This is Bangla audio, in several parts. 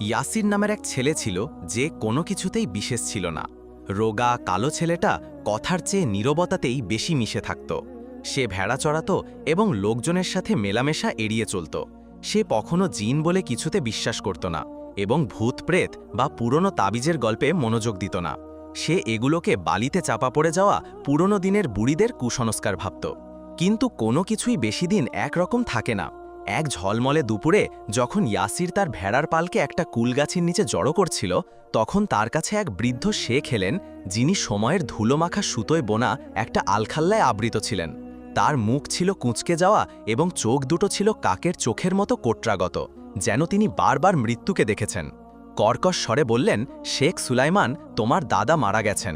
ইয়াসির নামের এক ছেলে ছিল যে কোনো কিছুতেই বিশেষ ছিল না। রোগা, কালো ছেলেটা কথার চেয়ে নীরবতাতেই বেশি মিশে থাকত। সে ভেড়া চড়াত এবং লোকজনের সাথে মেলামেশা এড়িয়ে চলত। সে কখনো জিন বলে কিছুতে বিশ্বাস করত না এবং ভূত, প্রেত বা পুরনো তাবিজের গল্পে মনোযোগ দিত না। সে এগুলোকে বালিতে চাপা পড়ে যাওয়া পুরনো দিনের বুড়িদের কুসংস্কার ভাবত। কিন্তু কোনো কিছুই বেশি দিন একরকম থাকে না। এক ঝলমলে দুপুরে যখন ইয়াসির তার ভেড়ার পালকে একটা কুলগাছির নিচে জড়ো করছিল, তখন তার কাছে এক বৃদ্ধ শেখ এলেন, যিনি সময়ের ধুলোমাখা সুতোয় বোনা একটা আলখাল্লায় আবৃত ছিলেন। তার মুখ ছিল কুঁচকে যাওয়া এবং চোখ দুটো ছিল কাকের চোখের মতো কোট্রাগত, যেন তিনি বারবার মৃত্যুকে দেখেছেন। কর্কশ স্বরে বললেন, শেখ সুলাইমান, তোমার দাদা মারা গেছেন।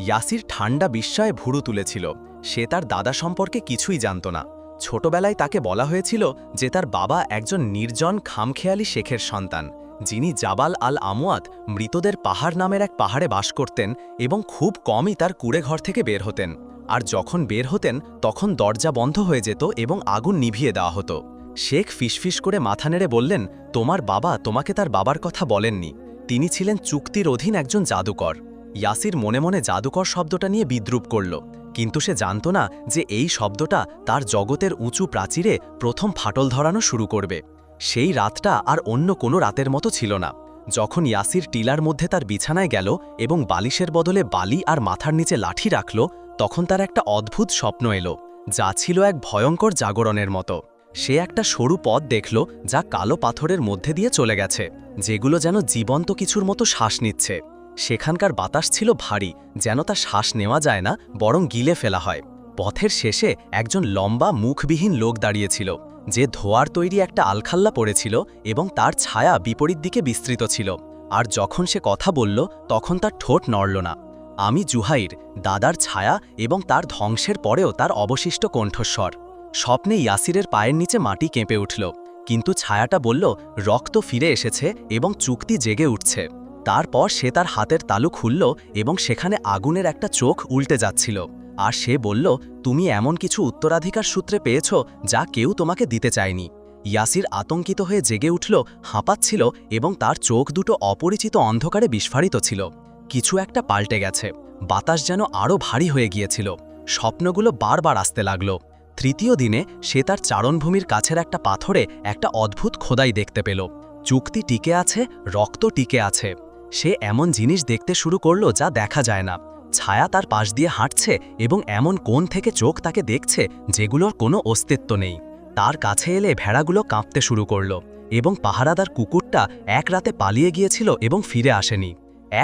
ইয়াসির ঠান্ডা বিস্ময়ে ভুরু তুলেছিল, সে তার দাদা সম্পর্কে কিছুই জানত না। ছোটবেলায় তাকে বলা হয়েছিল যে তার বাবা একজন নির্জন খামখেয়ালি শেখের সন্তান, যিনি জাবাল আল আমোয়াত মৃতদের পাহাড় নামের এক পাহাড়ে বাস করতেন এবং খুব কমই তার কুড়ে ঘর থেকে বের হতেন। আর যখন বের হতেন, তখন দরজা বন্ধ হয়ে যেত এবং আগুন নিভিয়ে দেওয়া হতো। শেখ ফিসফিস করে মাথা নেড়ে বললেন, তোমার বাবা তোমাকে তার বাবার কথা বলেননি। তিনি ছিলেন চুক্তির অধীন একজন জাদুকর। ইয়াসির মনে মনে জাদুকর শব্দটা নিয়ে বিদ্রুপ করল। কিন্তু সে জানত না যে এই শব্দটা তার জগতের উঁচু প্রাচীরে প্রথম ফাটল ধরানো শুরু করবে। সেই রাতটা আর অন্য কোনো রাতের মতো ছিল না। যখন ইয়াসির টিলার মধ্যে তার বিছানায় গেল এবং বালিশের বদলে বালি আর মাথার নিচে লাঠি রাখল, তখন তার একটা অদ্ভুত স্বপ্ন এলো, যা ছিল এক ভয়ঙ্কর জাগরণের মতো। সে একটা সরু পথ দেখল যা কালো পাথরের মধ্যে দিয়ে চলে গেছে, যেগুলো যেন জীবন্ত কিছুর মতো শ্বাস নিচ্ছে। সেখানকার বাতাস ছিল ভারী, যেন তা শ্বাস নেওয়া যায় না, বরং গিলে ফেলা হয়। পথের শেষে একজন লম্বা, মুখবিহীন লোক দাঁড়িয়েছিল, যে ধোয়ার তৈরি একটা আলখাল্লা পড়েছিল এবং তার ছায়া বিপরীত দিকে বিস্তৃত ছিল। আর যখন সে কথা বলল, তখন তার ঠোঁট নড়ল না। আমি জুহাইর, দাদার ছায়া এবং তার ধ্বংসের পরেও তার অবশিষ্ট কণ্ঠস্বর। স্বপ্নে ইয়াসিরের পায়ের নিচে মাটি কেঁপে উঠল, কিন্তু ছায়াটা বলল, রক্ত ফিরে এসেছে এবং চুক্তি জেগে উঠছে। তারপর সে তার হাতের তালু খুলল এবং সেখানে আগুনের একটা চোখ উল্টে যাচ্ছিল। আর সে বলল, তুমি এমন কিছু উত্তরাধিকার সূত্রে পেয়েছ যা কেউ তোমাকে দিতে চায়নি। ইয়াসির আতঙ্কিত হয়ে জেগে উঠল, হাঁপাচ্ছিল এবং তার চোখ দুটো অপরিচিত অন্ধকারে বিস্ফারিত ছিল। কিছু একটা পাল্টে গেছে। বাতাস যেন আরও ভারী হয়ে গিয়েছিল। স্বপ্নগুলো বারবার আসতে লাগল। তৃতীয় দিনে সে তার চারণভূমির কাছের একটা পাথরে একটা অদ্ভুত খোদাই দেখতে পেল। চুক্তি টিকে আছে, রক্ত টিকে আছে। সে এমন জিনিস দেখতে শুরু করল যা দেখা যায় না। ছায়া তার পাশ দিয়ে হাঁটছে এবং এমন কোণ থেকে চোখ তাকে দেখছে যেগুলোর কোনো অস্তিত্ব নেই। তার কাছে এলে ভেড়াগুলো কাঁপতে শুরু করল এবং পাহারাদার কুকুরটা এক রাতে পালিয়ে গিয়েছিল এবং ফিরে আসেনি।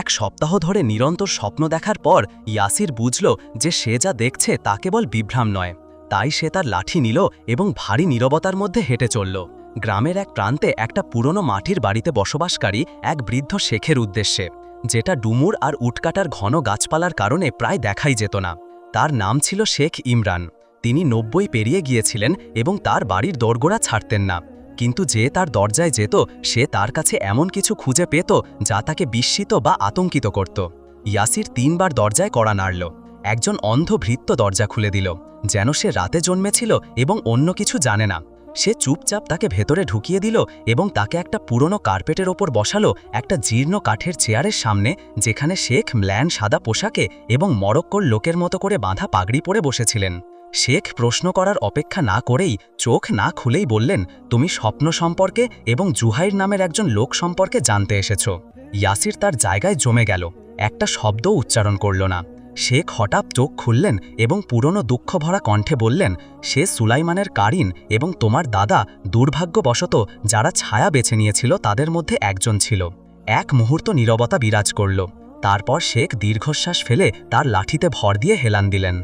এক সপ্তাহ ধরে নিরন্তর স্বপ্ন দেখার পর ইয়াসির বুঝল যে সে যা দেখছে তা কেবল বিভ্রাম নয়। তাই সে তার লাঠি নিল এবং ভারী নীরবতার মধ্যে হেঁটে চলল। গ্রামের এক প্রান্তে একটা পুরনো মাটির বাড়িতে বসবাসকারী এক বৃদ্ধ শেখের উদ্দেশ্যে, যেটা ডুমুর আর উটকাটার ঘন গাছপালার কারণে প্রায় দেখাই যেত না। তার নাম ছিল শেখ ইমরান। তিনি নব্বই পেরিয়ে গিয়েছিলেন এবং তার বাড়ির দরগোড়া ছাড়তেন না। কিন্তু যে তার দরজায় যেত, সে তার কাছে এমন কিছু খুঁজে পেত, যা তাকে বিস্মিত বা আতঙ্কিত করত। ইয়াসির তিনবার দরজায় কড়া নাড়ল। একজন অন্ধ ভৃত্য দরজা খুলে দিল, যেন সে রাতে জন্মেছিল এবং অন্য কিছু জানে না। সে চুপচাপ তাকে ভেতরে ঢুকিয়ে দিল এবং তাকে একটা পুরনো কার্পেটের ওপর বসালো একটা জীর্ণ কাঠের চেয়ারের সামনে, যেখানে শেখ ম্ল্যান সাদা পোশাকে এবং মরক্কোর লোকের মতো করে বাঁধা পাগড়ি পরে বসেছিলেন। শেখ প্রশ্ন করার অপেক্ষা না করেই চোখ না খুলেই বললেন, তুমি স্বপ্ন সম্পর্কে এবং জুহাইর নামের একজন লোক সম্পর্কে জানতে এসেছ। ইয়াসির তার জায়গায় জমে গেল। একটা শব্দও উচ্চারণ করল না। শেখ হঠাৎ চোখ খুললেন এবং পুরনো দুঃখ ভরা কণ্ঠে বললেন, সে সুলাইমানের কারিন এবং তোমার দাদা দুর্ভাগ্যবশত যারা ছায়া বেছে নিয়েছিল তাদের মধ্যে একজন ছিল। এক মুহূর্ত নীরবতা বিরাজ করল। তারপর শেখ দীর্ঘশ্বাস ফেলে তার লাঠিতে ভর দিয়ে হেলান দিলেন।